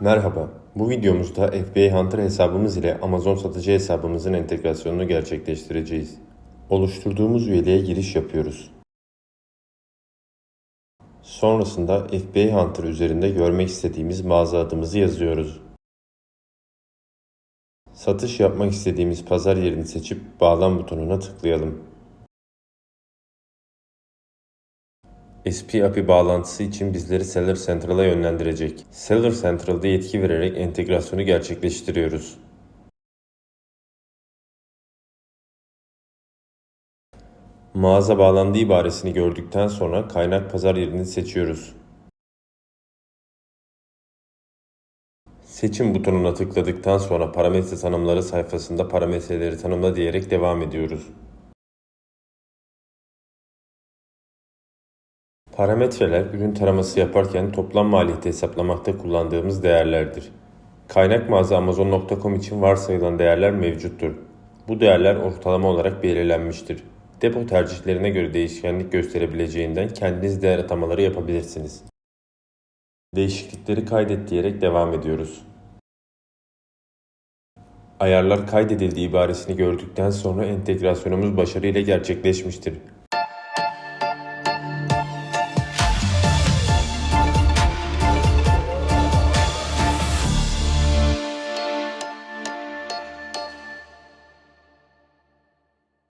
Merhaba, bu videomuzda FBA Hunter hesabımız ile Amazon satıcı hesabımızın entegrasyonunu gerçekleştireceğiz. Oluşturduğumuz üyeliğe giriş yapıyoruz. Sonrasında FBA Hunter üzerinde görmek istediğimiz mağaza adımızı yazıyoruz. Satış yapmak istediğimiz pazar yerini seçip bağlan butonuna tıklayalım. SP API bağlantısı için bizleri Seller Central'a yönlendirecek. Seller Central'da yetki vererek entegrasyonu gerçekleştiriyoruz. Mağaza bağlandı ibaresini gördükten sonra kaynak pazar yerini seçiyoruz. Seçim butonuna tıkladıktan sonra parametre tanımları sayfasında parametreleri tanımla diyerek devam ediyoruz. Parametreler ürün taraması yaparken toplam maliyeti hesaplamakta kullandığımız değerlerdir. Kaynak mağaza Amazon.com için varsayılan değerler mevcuttur. Bu değerler ortalama olarak belirlenmiştir. Depo tercihlerine göre değişkenlik gösterebileceğinden kendiniz değer atamaları yapabilirsiniz. Değişiklikleri kaydet diyerek devam ediyoruz. Ayarlar kaydedildi ibaresini gördükten sonra entegrasyonumuz başarıyla gerçekleşmiştir.